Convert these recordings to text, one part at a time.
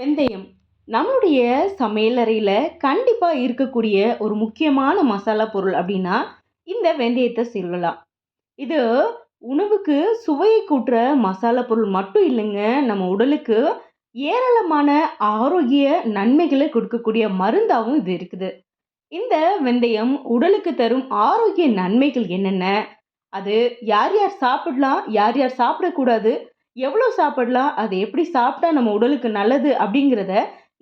வெந்தயம். நம்மளுடைய சமையலறையில் கண்டிப்பாக இருக்கக்கூடிய ஒரு முக்கியமான மசாலா பொருள் அப்படின்னா இந்த வெந்தயத்தை சொல்லலாம். இது உணவுக்கு சுவையை கூட்டுற மசாலா பொருள் மட்டும் இல்லைங்க நம்ம உடலுக்கு ஏராளமான ஆரோக்கிய நன்மைகளை கொடுக்கக்கூடிய மருந்தாகவும் இது இருக்குது. இந்த வெந்தயம் உடலுக்கு தரும் ஆரோக்கிய நன்மைகள் என்னென்ன? அது யார் யார் சாப்பிடலாம் யார் யார் சாப்பிடக்கூடாது எவ்வளோ சாப்பிடலாம் அது எப்படி சாப்பிட்டா நம்ம உடலுக்கு நல்லது அப்படிங்கிறத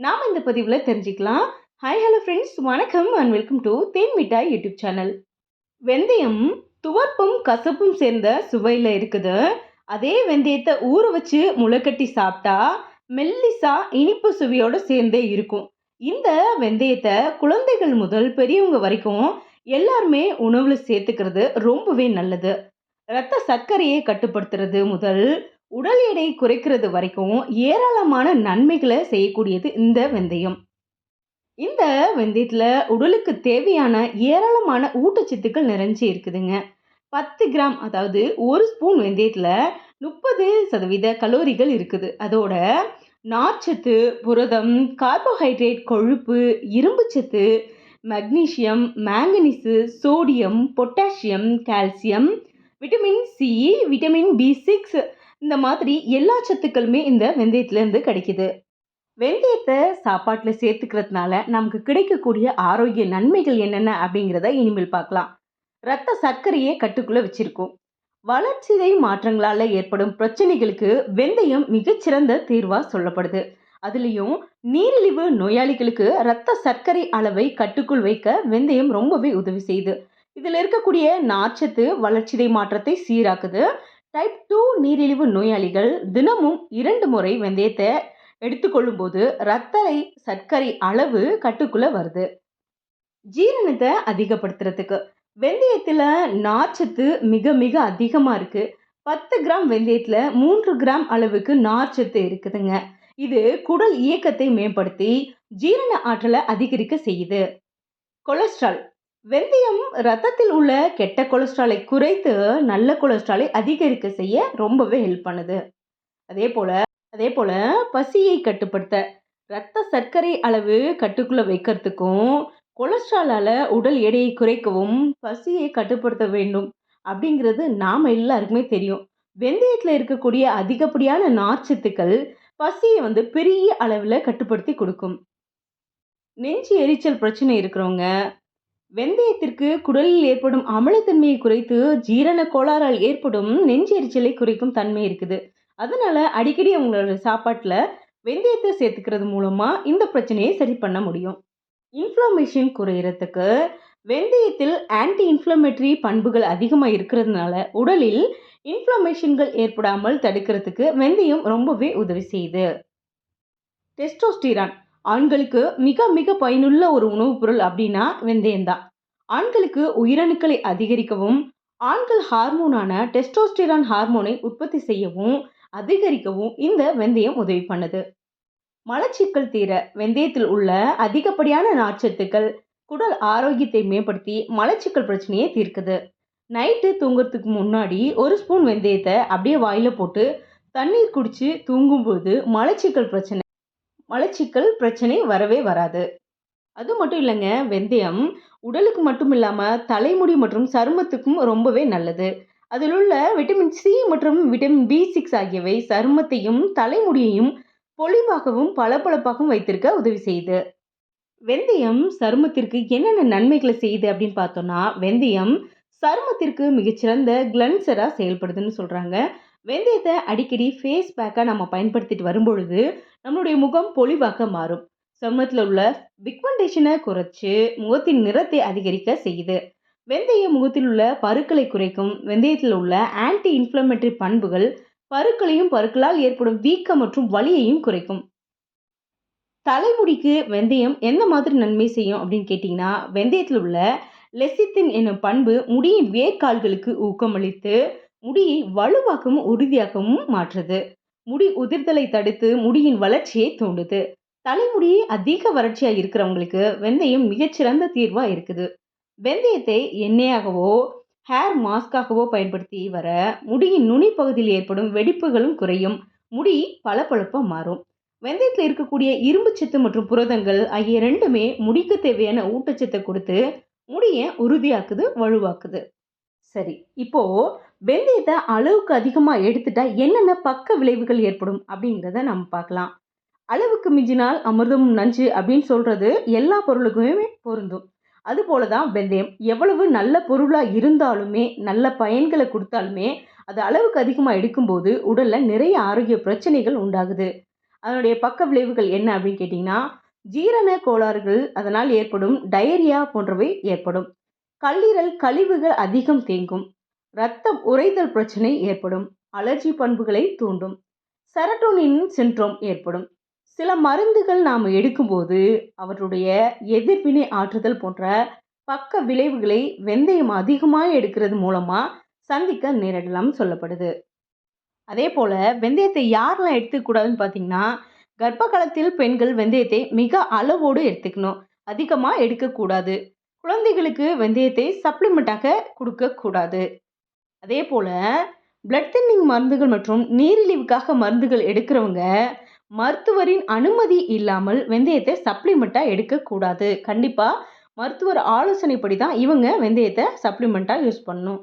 நாம் இந்த பதிவில் தெரிஞ்சுக்கலாம். ஹாய் ஹலோ ஃப்ரெண்ட்ஸ் வணக்கம் and welcome to Then Mittai YouTube channel வெந்தயம் துவர்ப்பும் கசப்பும் சேர்ந்த சுவையில் இருக்குது. அதே வெந்தயத்தை ஊற வச்சு முளைக்கட்டி சாப்பிட்டா மெல்லிசா இனிப்பு சுவையோடு சேர்ந்தே இருக்கும். இந்த வெந்தயத்தை குழந்தைகள் முதல் பெரியவங்க வரைக்கும் எல்லாருமே உணவில் சேர்த்துக்கிறது ரொம்பவே நல்லது. இரத்த சர்க்கரையை கட்டுப்படுத்துறது முதல் உடல் எடை குறைக்கிறது வரைக்கும் ஏராளமான நன்மைகளை செய்யக்கூடியது இந்த வெந்தயம். இந்த வெந்தயத்தில் உடலுக்கு தேவையான ஏராளமான ஊட்டச்சத்துக்கள் நிறைஞ்சு இருக்குதுங்க. பத்து கிராம் அதாவது ஒரு ஸ்பூன் வெந்தயத்தில் முப்பது சதவீத கலோரிகள் இருக்குது. அதோட நார்ச்சத்து புரதம் கார்போஹைட்ரேட் கொழுப்பு இரும்புச்சத்து magnesium manganese sodium potassium calcium vitamin C vitamin B six இந்த மாதிரி எல்லா சத்துக்களுமே இந்த வெந்தயத்துலேருந்து கிடைக்குது. வெந்தயத்தை சாப்பாட்டில் சேர்த்துக்கிறதுனால நமக்கு கிடைக்கக்கூடிய ஆரோக்கிய நன்மைகள் என்னென்ன அப்படிங்கிறத இனிமேல் பார்க்கலாம். ரத்த சர்க்கரையே கட்டுக்குள்ளே வச்சுருக்கோம். வளர்ச்சிதை மாற்றங்களால் ஏற்படும் பிரச்சனைகளுக்கு வெந்தயம் மிகச்சிறந்த தீர்வாக சொல்லப்படுது. அதுலேயும் நீரிழிவு நோயாளிகளுக்கு இரத்த சர்க்கரை அளவை கட்டுக்குள் வைக்க வெந்தயம் ரொம்பவே உதவி செய்யுது. இதில் இருக்கக்கூடிய நார்ச்சத்து வளர்ச்சிதை மாற்றத்தை சீராக்குது. டைப் டூ நீரிழிவு நோயாளிகள் தினமும் இரண்டு முறை வெந்தயத்தை எடுத்துக்கொள்ளும்போது போது சர்க்கரை அளவு கட்டுக்குள்ளே வருது. ஜீரணத்தை அதிகப்படுத்துறதுக்கு வெந்தயத்தில் நார்ச்சத்து மிக மிக அதிகமாக இருக்குது பத்து கிராம் வெந்தயத்தில் மூன்று கிராம் அளவுக்கு நார்ச்சத்து இருக்குதுங்க. இது குடல் இயக்கத்தை மேம்படுத்தி ஜீரண ஆற்றலை அதிகரிக்க செய்யுது. கொலஸ்ட்ரால் வெந்தயம் ரத்தத்தில் உள்ள கெட்ட கொலஸ்ட்ராலை குறைத்து நல்ல கொலஸ்ட்ராலை அதிகரிக்க செய்ய ரொம்பவே ஹெல்ப் பண்ணுது. அதே போல் அதே போல் பசியை கட்டுப்படுத்த இரத்த சர்க்கரை அளவு கட்டுக்குள்ளே வைக்கிறதுக்கும் கொலஸ்ட்ராலால் உடல் எடையை குறைக்கவும் பசியை கட்டுப்படுத்த வேண்டும் அப்படிங்கிறது நாம் எல்லாருக்குமே தெரியும். வெந்தயத்தில் இருக்கக்கூடிய அதிகப்படியான நார்ச்சத்துக்கள் பசியை வந்து பெரிய அளவில் கட்டுப்படுத்தி கொடுக்கும். நெஞ்சு எரிச்சல் பிரச்சனை இருக்கிறவங்க வெந்தயத்திற்கு குடலில் ஏற்படும் அமிலத்தன்மையை குறைத்து ஜீரண கோளாறால் ஏற்படும் நெஞ்செரிச்சலை குறைக்கும் தன்மை இருக்குது. அதனால அடிக்கடி அவங்களோட சாப்பாட்டில் வெந்தயத்தை சேர்த்துக்கிறது மூலமாக இந்த பிரச்சனையை சரி பண்ண முடியும். இன்ஃப்ளமேஷன் குறையிறதுக்கு வெந்தயத்தில் ஆன்டி இன்ஃப்ளமேட்டரி பண்புகள் அதிகமாக இருக்கிறதுனால உடலில் இன்ஃப்ளமேஷன்கள் ஏற்படாமல் தடுக்கிறதுக்கு வெந்தயம் ரொம்பவே உதவி செய்யுது. டெஸ்டோஸ்டிரான் ஆண்களுக்கு மிக மிக பயனுள்ள ஒரு உணவுப் பொருள் அப்படின்னா வெந்தயம்தான் ஆண்களுக்கு உயிரணுக்களை அதிகரிக்கவும் ஆண்கள் ஹார்மோனான டெஸ்டோஸ்டிரான் ஹார்மோனை உற்பத்தி செய்யவும் அதிகரிக்கவும் இந்த வெந்தயம் உதவி பண்ணுது. மலச்சிக்கல் தீர வெந்தயத்தில் உள்ள அதிகப்படியான நார்ச்சத்துக்கள் குடல் ஆரோக்கியத்தை மேம்படுத்தி மலச்சிக்கல் பிரச்சனையை தீர்க்குது. நைட்டு தூங்குறதுக்கு முன்னாடி ஒரு ஸ்பூன் வெந்தயத்தை அப்படியே வாயில் போட்டு தண்ணீர் குடித்து தூங்கும்போது மலச்சிக்கல் பிரச்சனை மலச்சிக்கல் பிரச்சனை வரவே வராது. அது மட்டும் இல்லைங்க வெந்தயம் உடலுக்கு மட்டும் இல்லாமல் தலைமுடி மற்றும் சருமத்துக்கும் ரொம்பவே நல்லது. அதில் உள்ள விட்டமின் சி மற்றும் விட்டமின் பி சிக்ஸ் ஆகியவை சருமத்தையும் தலைமுடியையும் பொலிவாகவும் பளபளப்பாகவும் வைத்திருக்க உதவி செய்யுது. வெந்தயம் சருமத்திற்கு என்னென்ன நன்மைகளை செய்யுது அப்படின்னு பார்த்தோம்னா வெந்தயம் சருமத்திற்கு மிகச்சிறந்த கிளன்சராக செயல்படுதுன்னு சொல்கிறாங்க வெந்தயத்தை அடிக்கடி ஃபேஸ் பேக்காக நம்ம பயன்படுத்திட்டு வரும்பொழுது நம்மளுடைய முகம் பொலிவாக மாறும். சமத்தில் உள்ள பிக்மெண்டேஷனை குறைச்சி முகத்தின் நிறத்தை அதிகரிக்க செய்யுது. வெந்தய முகத்தில் உள்ள பருக்களை குறைக்கும் வெந்தயத்தில் உள்ள ஆன்டி இன்ஃப்ளமேட்டரி பண்புகள் பருக்களையும் பருக்களால் ஏற்படும் வீக்கம் மற்றும் வலியையும் குறைக்கும். தலைமுடிக்கு வெந்தயம் எந்த மாதிரி நன்மை செய்யும் அப்படின்னு கேட்டிங்கன்னா வெந்தயத்தில் உள்ள லெசித்தின் என்னும் பண்பு முடியின் வேர்க்கால்களுக்கு ஊக்கமளித்து முடியை வலுவாக்கவும் உறுதியாகவும் மாற்றுது. முடி உதிர்தலை தடுத்து முடியின் வளர்ச்சியை தூண்டுது. தலைமுடி அதிக வறட்சியாக இருக்கிறவங்களுக்கு வெந்தயம் மிகச்சிறந்த தீர்வாக இருக்குது. வெந்தயத்தை எண்ணெயாகவோ ஹேர் மாஸ்காகவோ பயன்படுத்தி வர முடியின் நுனி பகுதியில் ஏற்படும் வெடிப்புகளும் குறையும். முடி பளபளப்பாக மாறும். வெந்தயத்தில் இருக்கக்கூடிய இரும்புச்சத்து மற்றும் புரதங்கள் ஆகிய ரெண்டுமே முடிக்கு தேவையான ஊட்டச்சத்தை கொடுத்து முடியை உறுதியாக்குது வலுவாக்குது. சரி இப்போ வெந்தயத்தை அளவுக்கு அதிகமாக எடுத்துட்டா என்னென்ன பக்க விளைவுகள் ஏற்படும் அப்படிங்கிறத நம்ம பார்க்கலாம். அளவுக்கு மிஞ்சினால் அமிர்தம் நஞ்சு அப்படின்னு சொல்கிறது எல்லா பொருளுக்குமே பொருந்தும். அதுபோல தான் வெந்தயம். எவ்வளவு நல்ல பொருளாக இருந்தாலுமே நல்ல பயன்களை கொடுத்தாலுமே அது அளவுக்கு அதிகமாக எடுக்கும்போது உடலில் நிறைய ஆரோக்கிய பிரச்சனைகள் உண்டாகுது. அதனுடைய பக்க விளைவுகள் என்ன அப்படின்னு கேட்டிங்கன்னா ஜீரண கோளாறுகள் அதனால் ஏற்படும் டயரியா போன்றவை ஏற்படும். கல்லீரல் கழிவுகள் அதிகம் தேங்கும். இரத்தம் உறைதல் பிரச்சனை ஏற்படும். அலர்ஜி பண்புகளை தூண்டும். செரட்டோனின் சின்ட்ரோம் ஏற்படும். சில மருந்துகள் நாம் எடுக்கும்போது அவற்றுடைய எதிர்வினை ஆற்றுதல் போன்ற பக்க விளைவுகளை வெந்தயம் அதிகமாக எடுக்கிறது மூலமாக சந்திக்க நேரிடலாம் சொல்லப்படுது. அதே போல் வெந்தயத்தை யாரெல்லாம் எடுத்துக்கூடாதுன்னு பார்த்தீங்கன்னா கர்ப்ப காலத்தில் பெண்கள் வெந்தயத்தை மிக அளவோடு எடுத்துக்கணும். அதிகமாக எடுக்கக்கூடாது. குழந்தைகளுக்கு வெந்தயத்தை சப்ளிமெண்ட்டாக கொடுக்கக்கூடாது அதே போல் பிளட் தின்னிங் மருந்துகள் மற்றும் நீரிழிவுக்காக மருந்துகள் எடுக்கிறவங்க மருத்துவரின் அனுமதி இல்லாமல் வெந்தயத்தை சப்ளிமெண்ட்டாக எடுக்கக்கூடாது கண்டிப்பாக மருத்துவர் ஆலோசனைப்படி தான் இவங்க வெந்தயத்தை சப்ளிமெண்ட்டாக யூஸ் பண்ணணும்.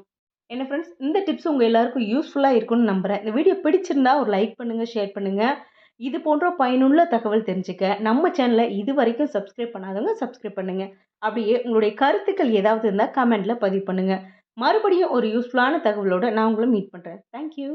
என்ன ஃப்ரெண்ட்ஸ் இந்த டிப்ஸ் உங்கள் எல்லாருக்கும் யூஸ்ஃபுல்லாக இருக்கும்னு நம்புகிறேன் இந்த வீடியோ பிடிச்சிருந்தா ஒரு லைக் பண்ணுங்கள் ஷேர் பண்ணுங்கள் இது போன்ற பயனுள்ள தகவல் தெரிஞ்சுக்க நம்ம சேனலை இது வரைக்கும் சப்ஸ்கிரைப் பண்ணாதவங்க சப்ஸ்கிரைப் பண்ணுங்கள் அப்படியே உங்களுடைய கருத்துக்கள் ஏதாவது இருந்தால் கமெண்ட்டில் பதிவு பண்ணுங்கள் மறுபடியும் ஒரு யூஸ்ஃபுல்லான தகவலோடு நான் உங்களை மீட் பண்ணுறேன் தேங்க்யூ